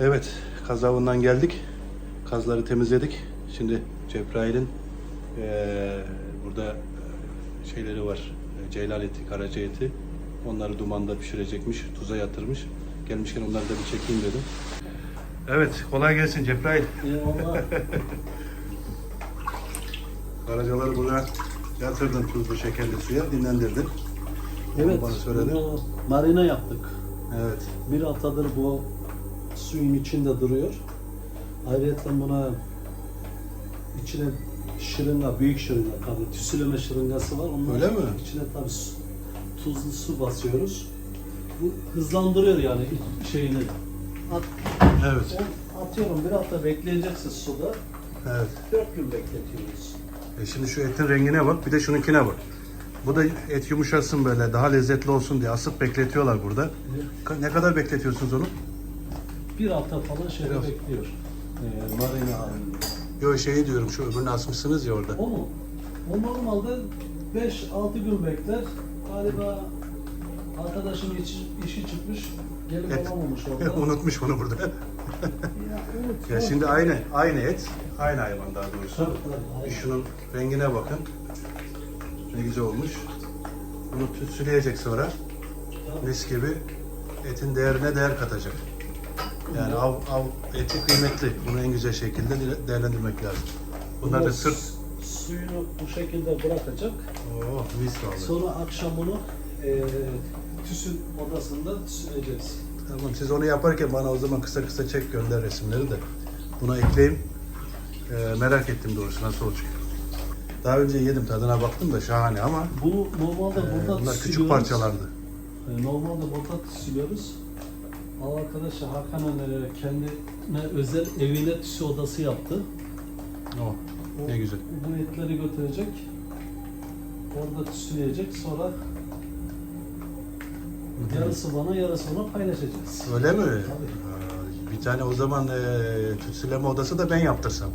Evet, kazavından geldik. Kazları temizledik. Şimdi Cebrail'in eee, burada şeyleri var. Ceylan eti, karaca eti. Onları dumanda pişirecekmiş, tuza yatırmış. Gelmişken onları da bir çekeyim dedim. Evet, kolay gelsin Cebrail. Eyvallah. Karacaları buraya yatırdın tuzlu şekerli suya, dinlendirdin. evet, Bana marina yaptık. Evet. Bir haftadır bu suyun içinde duruyor. Ayrıca buna içine şırınga, büyük şırınga tabii tüsüleme şırıngası var. Onun Öyle mi? İçine tabii su- tuzlu su basıyoruz. Bu hızlandırıyor yani şeyini. At, Evet. atıyorum bir hafta bekleyeceksin suda. Evet. Dört gün bekletiyoruz. E şimdi şu etin rengine bak, bir de şununkine bak. Bu da et yumuşasın böyle, daha lezzetli olsun diye asıp bekletiyorlar burada. Ne kadar bekletiyorsunuz onu? Bir hafta falan şeyde Biraz. bekliyor. Ee, marina halinde. Yo şeyi diyorum, şu öbürünü asmışsınız ya orada. O mu? O normalde 5-6 gün bekler. Galiba arkadaşın işi, işi çıkmış. Gelip Et. alamamış orada. Unutmuş bunu burada. ya, ya şimdi aynı, aynı et, aynı hayvan daha doğrusu. Tabii, tabii, Bir şunun rengine bakın. Ne güzel olmuş. Bunu tütsüleyecek sonra. Mis gibi etin değerine değer katacak. Yani av, av eti kıymetli. Bunu en güzel şekilde de- değerlendirmek lazım. Bunlar da sırt. Suyunu bu şekilde bırakacak. Oh mis vallahi. Sonra akşam bunu e, tüsün odasında tüsüleyeceğiz. Tamam siz onu yaparken bana o zaman kısa kısa çek gönder resimleri de. Buna ekleyeyim. Ee, merak ettim doğrusu nasıl olacak. Daha önce yedim tadına baktım da şahane ama Bu normalde e, burada bunlar küçük parçalardı. E, Normalde burada tüsülüyoruz. Al arkadaşı Hakan Öner'e kendine özel evine tüsü odası yaptı. Oh, O- ne güzel. Bu etleri götürecek. Orada tüsüleyecek. Sonra yarısı bana yarısı ona paylaşacağız. Öyle mi? Tabii. Aa, Bir tane o zaman e, tütsüleme odası da ben yaptırsam.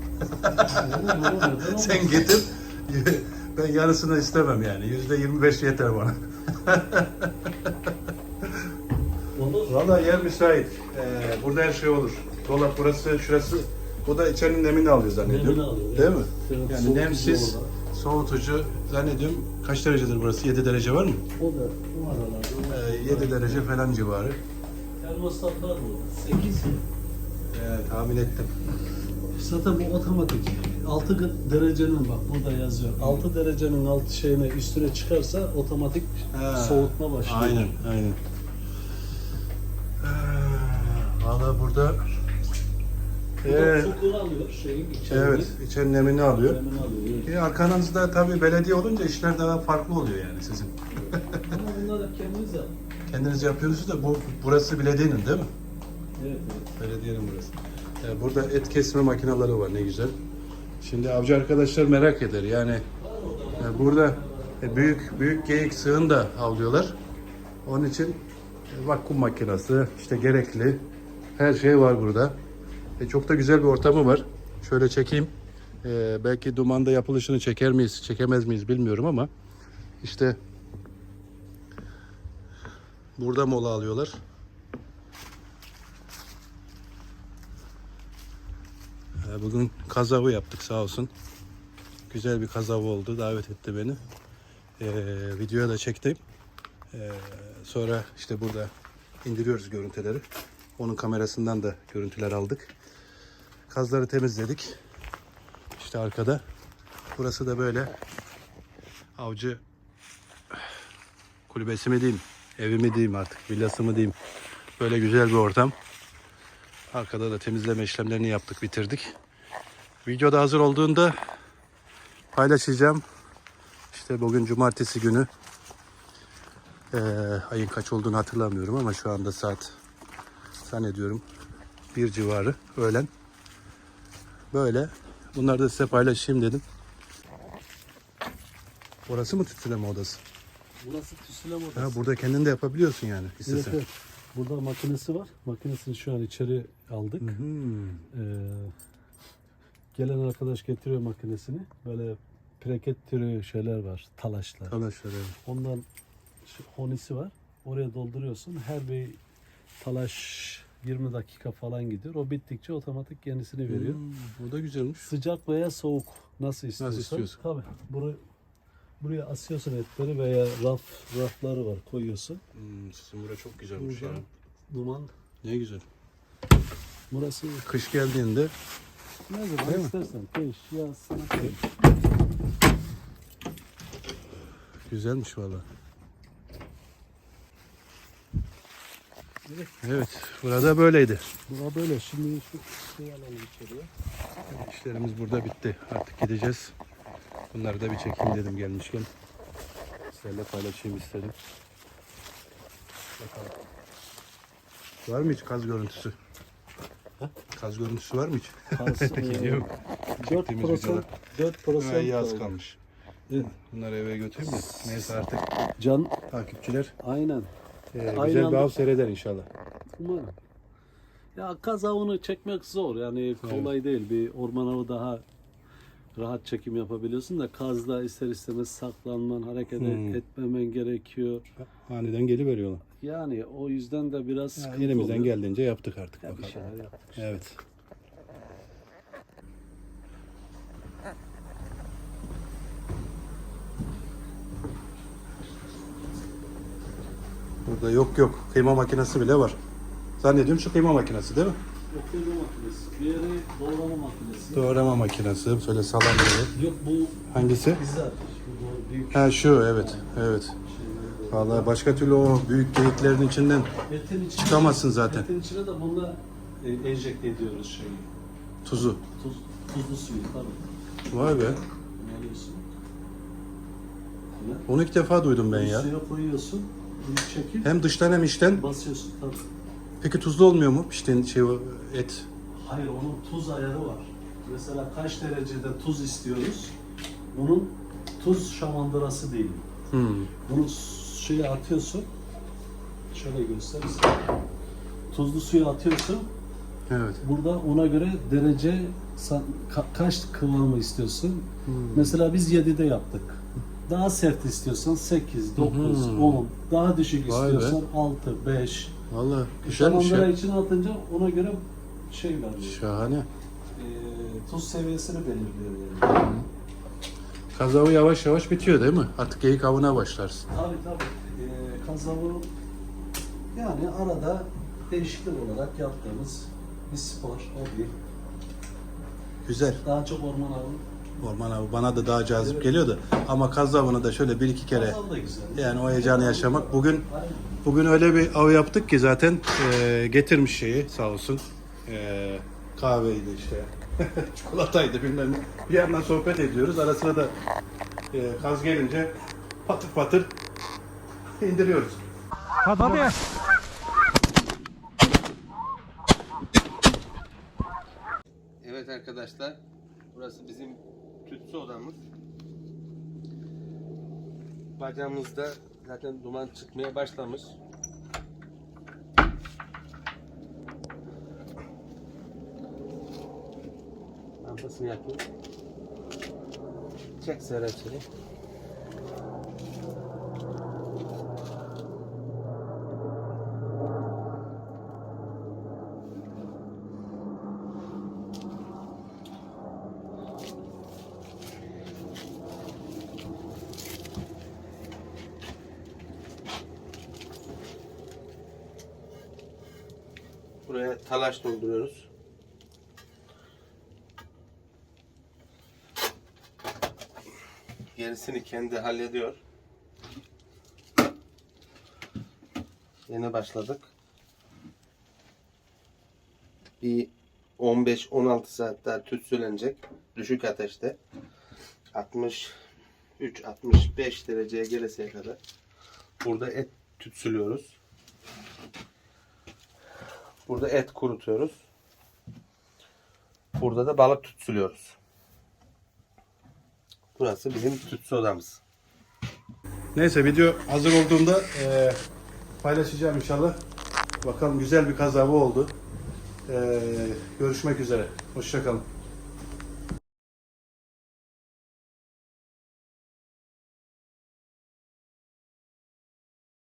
Sen getir. Ben yarısını istemem yani. Yüzde 25 yeter bana. Valla yer müsait. Ee, burada her şey olur. Dolap burası, şurası. Bu da içerinin nemini alıyor zannediyorum. Nemini alıyor, Değil evet. mi? Evet, yani nemsiz, soğutucu zannediyorum. Kaç derecedir burası? 7 derece var mı? O da bu aralarda. Ee, 7 derece falan civarı. Termostat var burada. 8. Ee, tahmin ettim. Zaten bu otomatik. 6 derecenin bak burada yazıyor. 6 derecenin alt şeyine üstüne çıkarsa otomatik Ha, soğutma başlıyor. Aynen, aynen. Burada Bu da alıyor şeyin içeriğini. evet, içerinin nemini alıyor. Nemini alıyor. evet. E, arkanızda tabii belediye olunca işler daha farklı oluyor yani sizin. Ama bunlar hep kendimiz yap. Kendiniz yapıyorsunuz da bu burası belediyenin değil mi? Evet evet. Belediyenin burası. E, burada et kesme makineleri var ne güzel. Şimdi avcı arkadaşlar merak eder yani e, burada e, büyük büyük geyik sığın da avlıyorlar. Onun için e, vakum makinesi işte gerekli her şey var burada. E, çok da güzel bir ortamı var. Şöyle çekeyim. E, belki dumanda yapılışını çeker miyiz, çekemez miyiz bilmiyorum ama işte burada mola alıyorlar. Ee, Bugün kazavı yaptık sağ olsun. Güzel bir kazavı oldu. Davet etti beni. Ee, videoya da çektim. Ee, sonra işte burada indiriyoruz görüntüleri. Onun kamerasından da görüntüler aldık. Kazları temizledik. İşte arkada. Burası da böyle avcı kulübesi mi diyeyim, evi mi diyeyim artık, villası mı diyeyim. Böyle güzel bir ortam. Arkada da temizleme işlemlerini yaptık, bitirdik. Video da hazır olduğunda paylaşacağım. İşte bugün cumartesi günü. Ee, ayın kaç olduğunu hatırlamıyorum ama şu anda saat zannediyorum bir civarı öğlen. Böyle. Bunları da size paylaşayım dedim. Orası mı tütsüleme odası? Burası tüsüleme odası. Ha, burada kendin de yapabiliyorsun yani Evet, istesen. evet. Burada makinesi var. Makinesini şu an içeri aldık. Hmm. Ee, gelen arkadaş getiriyor makinesini. Böyle preket türü şeyler var. Talaşlar. Arkadaşlar evet. Ondan şu honisi var. Oraya dolduruyorsun. Her bir talaş 20 dakika falan gidiyor. O bittikçe otomatik yenisini veriyor. Hmm, o da güzelmiş. Sıcak veya soğuk nasıl istiyorsan. istiyorsun. Tabii. Buraya, buraya asıyorsun etleri veya raf rafları var koyuyorsun. Hmm, sizin bura çok güzelmiş Burada ya. duman. Ne güzel. Burası Kış geldiğinde ne Değil zaman mi? istersen kış, yaz, sana güzelmiş valla. Evet, burada böyleydi. Bura böyle. Şimdi şu şey alalım içeriye. İşlerimiz burada bitti. Artık gideceğiz. Bunları da bir çekeyim dedim gelmişken. Sizlerle paylaşayım istedim. Bakalım. Var mı hiç kaz görüntüsü? Kaz görüntüsü var mı hiç? Kaz, e, Yok. 4 Çektiğimiz prosent, videolar. 4 prosent Ha, iyi az kaldı. kalmış. Evet. Bunları eve götüreyim de. Neyse artık Can takipçiler aynen. E, Aynı güzel bir anda- av seyreder inşallah. Umarım. Ya kaz avını çekmek zor. Yani kolay değil. Bir orman avı daha rahat çekim yapabiliyorsun da kazda ister istemez saklanman, hareket Hmm. etmemen gerekiyor. Aniden geliveriyorlar. Yani o yüzden de biraz sıkıntı elimizden oluyor. geldiğince yaptık artık Ya bir bakalım. şeyler yaptık. Evet. Burada yok yok. Kıyma makinesi bile var. Zannediyorum şu kıyma makinesi değil mi? Oturma makinesi, bir yeri doğrama makinesi. Doğrama makinesi. Şöyle salam gibi. Yok bu Hangisi? pizza. Doğru büyük Ha şu evet. Evet. Vallahi başka türlü o büyük geyiklerin içinden Etin içine, çıkamazsın zaten. Etin içine de bununla e, enjekte ediyoruz şeyi. Tuzu. Tuz, tuzlu suyu tabii. Vay be. Onu ilk defa duydum ben ya. Suya koyuyorsun. Bir çekip Hem dıştan hem içten. basıyorsun tabii. Peki tuzlu olmuyor mu piştiğin şey o et? Hayır onun tuz ayarı var. Mesela kaç derecede tuz istiyoruz? Bunun tuz şamandırası değil. Hmm. Bunu suya atıyorsun. Şöyle göstereyim. Tuzlu suya atıyorsun. Evet. Burada ona göre derece ka- kaç kıvamı istiyorsun? Mesela biz 7'de yaptık. Daha sert istiyorsan 8, 9, Hmm. 10. Daha düşük Vay be. istiyorsan 6, 5. Vallahi güzelmiş Şamandıra ya. içine atınca ona göre şey veriyor. Şahane. Ee, tuz seviyesini belirliyor yani. Kazavı yavaş yavaş bitiyor değil mi? Artık geyik avına başlarsın. Tabii tabii. Ee, kazavı yani arada değişiklik olarak yaptığımız bir spor, hobi. Güzel. Daha çok orman avı. Orman avı bana da daha cazip geliyordu. Ama kaz avını da şöyle bir iki kere yani o heyecanı yaşamak. Bugün bugün öyle bir av yaptık ki zaten e, getirmiş şeyi sağ olsun. E, kahveydi işte. Çikolataydı bilmem ne. Bir yandan sohbet ediyoruz. Ara sıra da e, kaz gelince patır patır indiriyoruz. Evet arkadaşlar, burası bizim tütsü odamız. Bacağımızda zaten duman çıkmaya başlamış. Lampasını yakayım. Çek Serap seni. Buraya talaş dolduruyoruz. Gerisini kendi hallediyor. Yeni başladık. Bir 15-16 saat daha tütsülenecek. Düşük ateşte. 63-65 dereceye geleseye kadar. Burada et tütsülüyoruz. Burada et kurutuyoruz. Burada da balık tütsülüyoruz. Burası bizim tütsü odamız. Neyse video hazır olduğunda e, paylaşacağım inşallah. Bakalım güzel bir kazavı oldu. E, görüşmek üzere. Hoşçakalın.